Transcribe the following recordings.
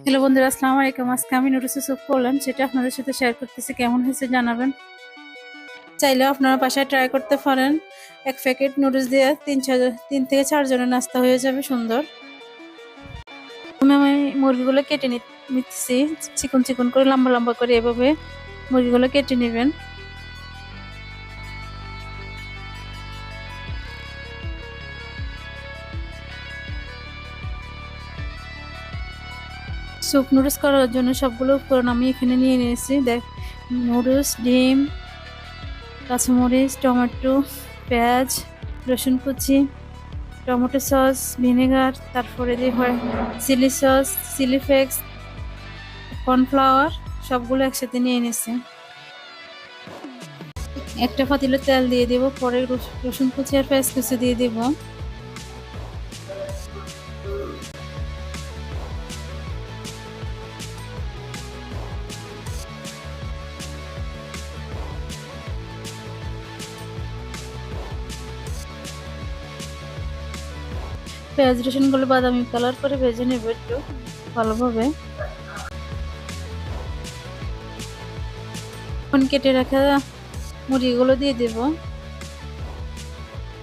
Hello বন্ধুরা, আসসালামু আলাইকুম। আজকে আমি নুডলস স্যুপ করলাম, সেটা আপনাদের সাথে শেয়ার করতেছি। কেমন হয়েছে জানাবেন? চাইলেও আপনারা বাসায় ট্রাই করতে পারেন। এক প্যাকেট নুডলস দিয়ে তিন চার তিন থেকে চার জনের নাস্তা হয়ে যাবে, সুন্দর। প্রথমে আমি মুরগিগুলো কেটে নিচ্ছি। চিকন চিকন করে, লম্বা লম্বা করে এভাবে মুরগিগুলো কেটে নেবেন। স্যুপ নুডলস করার জন্য সবগুলো উপকরণ আমি এখানে নিয়ে নিয়েছি। দেখ নুডলস ডিম, কাঁচামরিচ, টমেটো, পেঁয়াজ, রসুন কুচি, টমেটো সস, ভিনেগার, তারপরে দিয়ে হয় chilli sauce, chilli flakes, cornflour, সবগুলো একসাথে নিয়ে নিয়েছি। একটা পাতিলে তেল দিয়ে দেবো, পরে রস- রসুন কুচি আর পেঁয়াজ কুচি দিয়ে দিব। পেঁয়াজ রসুনগুলো বাদামি কালার করে ভেজে নেব একটু ভালোভাবে। কেটে রাখা মুড়িগুলো দিয়ে দেব।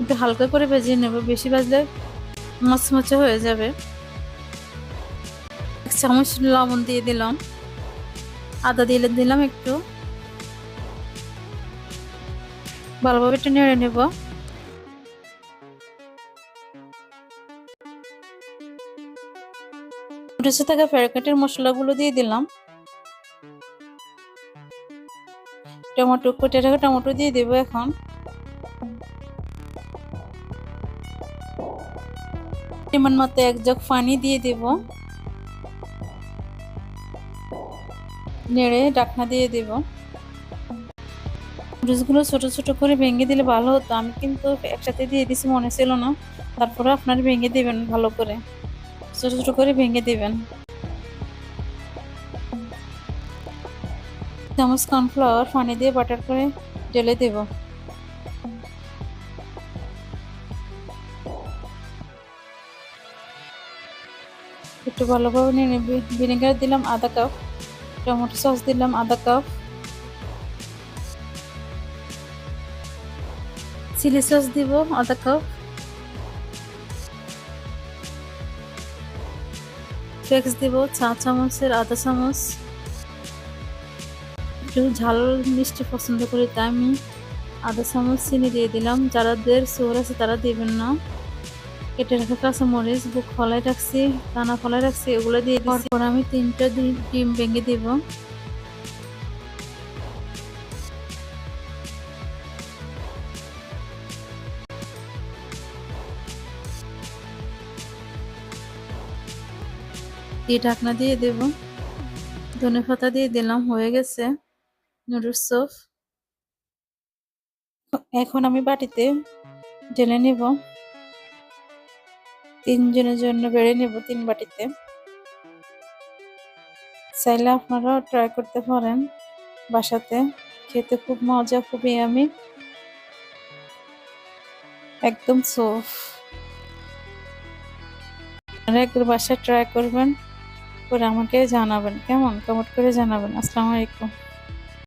একটু হালকা করে ভেজে নেব, বেশি ভাজলে মচমচে হয়ে যাবে। এক চামচ লবণ দিয়ে দিলাম। আদা দিয়ে দিলাম একটু। ভালোভাবে একটু নেড়ে নেব। উঠেছে থাকা প্যাকেটের মশলাগুলো দিয়ে দিলাম। টমেটো কেটে রাখা টমেটো দিয়ে দেবো এখন। পরিমাণ মতো এক জগ পানি দিয়ে দেব। নেড়ে ডাকনা দিয়ে দেব। মরিচগুলো ছোট ছোট করে ভেঙে দিলে ভালো হতো। আমি কিন্তু একসাথে দিয়ে দিছি, মনে ছিল না। তারপরে আপনারা ভেঙে দিবেন ভালো করে। ছোট ছোট করে ভেঙে দিবেন। চামচ কর্নফ্লাওয়ার পানি দিয়ে বাটার করে ঢেলে দেব। একটু ভালোভাবে নিয়ে ভিনেগার দিলাম আধা কাপ। টমেটো সস দিলাম আধা কাপ। চিলি সস দিব আধা কাপ। ফ্লেক্স দিব, চা চামচের আধা চামচ। একটু ঝাল মিষ্টি পছন্দ করি, তাই আমি আধা চামচ, চিনি দিয়ে দিলাম। যারাদের সোর আছে, তারা দিবেন না। কেটে রাখা কাঁচা মরিচ বুক ফলাই রাখছি, দানা ফলাই রাখছি, এগুলো দিয়ে পর আমি তিনটা ডিম ভেঙে দিব। দিয়ে ঢাকনা দিয়ে দেব। ধনে পাতা দিয়ে দিলাম, হয়ে গেছে। নুডলস সফ এখন আমি বাটিতে ঢেলে নেব। তিনজনের জন্য বেড়ে নেব তিন বাটিতে। চাইলে আপনারাও ট্রাই করতে পারেন বাসাতে। খেতে খুব মজা খুবই আমি একদম সফ আপনারা একবার বাসায় ট্রাই করবেন। করে আমাকে জানাবেন। কেমন? কমেন্ট করে জানাবেন? আসসালামু আলাইকুম।